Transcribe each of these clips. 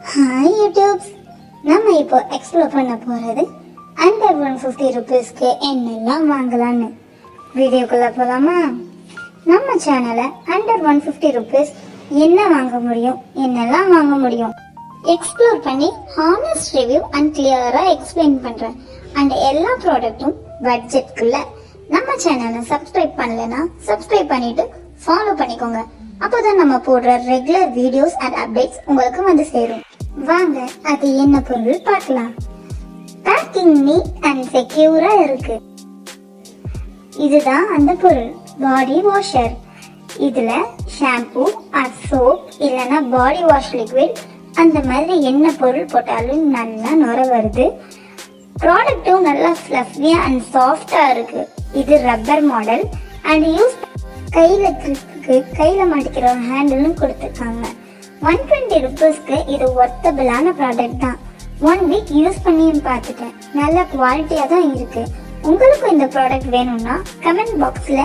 Hi YouTubes நம்ம இப்போ explore பண்ண போகிறது அண்டர் ஒன் ஃபிஃப்டி ருபீஸ்க்கு என்னெல்லாம் வாங்கலாம்னு. வீடியோக்குள்ளே போகலாமா நம்ம சேனலை அண்டர் ஒன் ஃபிஃப்டி ருபீஸ் என்ன வாங்க முடியும் என்னெல்லாம் வாங்க முடியும்? எக்ஸ்ப்ளோர் பண்ணி ஹானஸ்ட் ரிவ்யூ அண்ட் கிளியராக எக்ஸ்பிளைன் பண்ணுறேன் அண்ட் எல்லா ப்ராடக்ட்டும் பட்ஜெட்குள்ள நம்ம சேனலை சப்ஸ்கிரைப் பண்ணலைன்னா சப்ஸ்கிரைப் பண்ணிட்டு ஃபாலோ பண்ணிக்கோங்க. அப்போதான் நம்ம போடுற ரெகுலர் வீடியோஸ் அண்ட் அப்டேட்ஸ் உங்களுக்கு வந்து சேரும். வாங்க அது என்ன பொருள் பார்க்கலாம். பேக்கிங் நீட் அண்ட் செக்யூரா இருக்கு. இதுதான் அந்த பொருள் பாடி வாஷர் இதுல ஷாம்பு ஆர் சோப் இல்லைன்னா பாடி வாஷ் லிக்விட் அந்த மாதிரி என்ன பொருள் போட்டாலும் நல்லா நுர வருது. ப்ராடக்ட்டும் நல்லா ஃப்ளஃபியாக அண்ட் சாஃப்டாக இருக்கு. இது ரப்பர் மாடல் அண்ட் யூஸ் கையில் கையில் மாட்டிக்கிற ஹேண்டிலும் கொடுத்துருக்காங்க. ஒன் டுவெண்ட்டி ருபீஸ்க்கு இது ஒர்த்தபிளான ப்ராடக்ட் தான். ஒன் வீக் யூஸ் பண்ணியும் பார்த்துட்டேன். நல்ல குவாலிட்டியாக தான் இருக்கு. உங்களுக்கும் இந்த ப்ராடக்ட் வேணும்னா கமெண்ட் பாக்ஸில்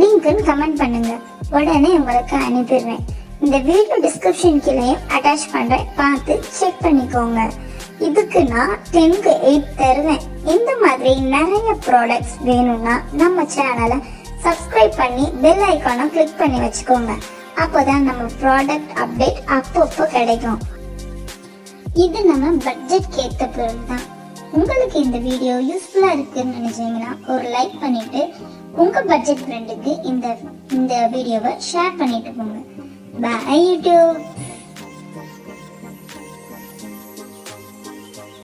லிங்க்னு கமெண்ட் பண்ணுங்க. உடனே உங்களுக்கு அனுப்பிடுறேன். இந்த வீடியோ டிஸ்கிரிப்ஷன் கீழே அட்டாச் பண்ணுறேன் பார்த்து செக் பண்ணிக்கோங்க. இதுக்கு நான் டென்க்கு எயிட் தருவேன். இந்த மாதிரி நிறைய ப்ராடக்ட்ஸ் வேணும்னா நம்ம சேனலை சப்ஸ்கிரைப் பண்ணி பெல் ஐக்கானை கிளிக் பண்ணி வச்சுக்கோங்க. அப்போதான் நம்ம ப்ராடக்ட் அப்டேட் அப்பப்போ கிடைக்கும். இது நம்ம பட்ஜெட் ஏத்த பொருள் தான். உங்களுக்கு இந்த வீடியோ யூஸ்ஃபுல்லா இருக்குன்னு நினைச்சீங்கன்னா ஒரு லைக் பண்ணிட்டு உங்க பட்ஜெட் ஃப்ரெண்டுக்கு இந்த இந்த வீடியோவை ஷேர் பண்ணிட்டு போங்க. By YouTube